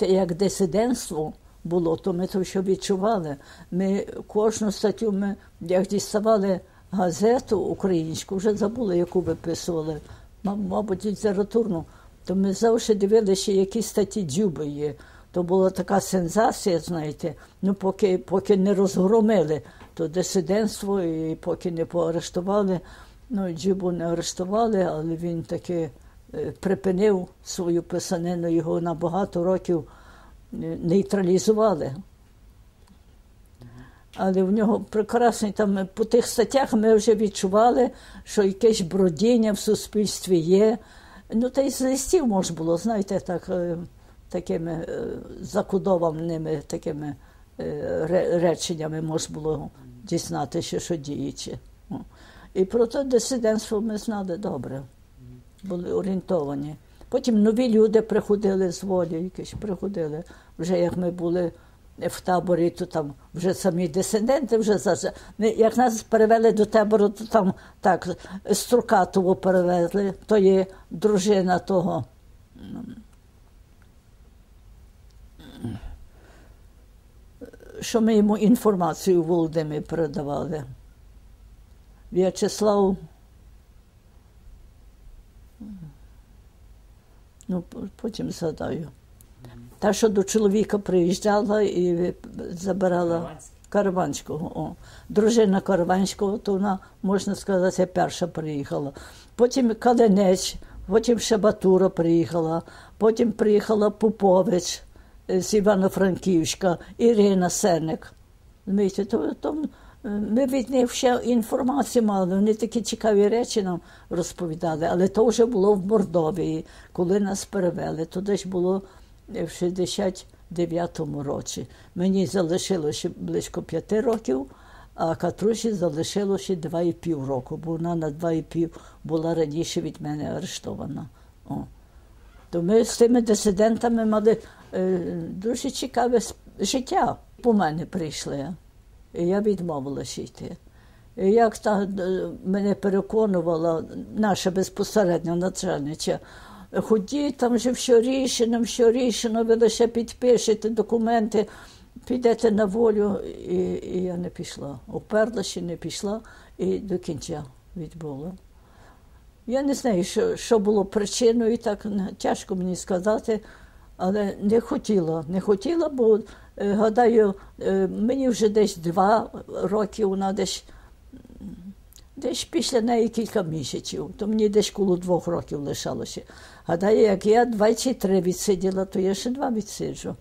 Як дисидентство було, то ми то що відчували. Ми кожну статтю, ми як діставали газету українську, вже забули, яку виписували, мабуть, літературну, то ми завжди дивилися, які статті дзюби є. То була така сенсація, знаєте, ну поки поки не розгромили то дисидентство, і поки не поарештували. Ну, Джибу не арештували, але він таки припинив свою писанину, його на багато років е, нейтралізували. Але в нього прекрасний там по тих статтях ми вже відчували, що якесь бродіння в суспільстві є. Ну, та й з листів можна було, знаєте, так, е, такими закудованими такими реченнями можна було дізнатися, що діючи. І про те дисидентство ми знали добре, були орієнтовані. Потім нові люди приходили з волі, якісь приходили. Вже як ми були в таборі, то там вже самі дисиденти, вже за як нас перевели до табору, то там так Струкатову перевезли, то є дружина того. Що ми йому інформацію Володимир передавали. В'ячеслав. Ну, потім згадаю. Та, що до чоловіка приїжджала і забирала Караванського. О. Дружина Караванського, то вона, можна сказати, перша приїхала. Потім Калинець, потім Шабатура приїхала, потім приїхала Попович з Івано-Франківська, Ірина Сенник. то, то ми від них ще інформацію мали, вони такі цікаві речі нам розповідали, але то вже було в Мордовії, коли нас перевели. Туди ж було в 69-му році. Мені залишилося близько п'яти років, а Катрусі залишилося два і пів року, бо вона на два і пів була раніше від мене арештована. О. То ми з тими дисидентами мали е, дуже цікаве життя. По мене прийшли. Я відмовилася йти. Як та е, мене переконувала наша безпосередня начальниця, ходіть, там вже все рішено, все рішено, ви лише підпишете документи, підете на волю. І, і я не пішла. Уперлася, не пішла і до кінця відбула. Я не знаю, що що було причиною, так тяжко мені сказати, але не хотіла, не хотіла, бо Е, гадаю, е, мені вже десь два роки, вона десь десь після неї кілька місяців, то мені десь коло двох років лишалося. Гадаю, як я 23 відсиділа, то я ще два відсиджу.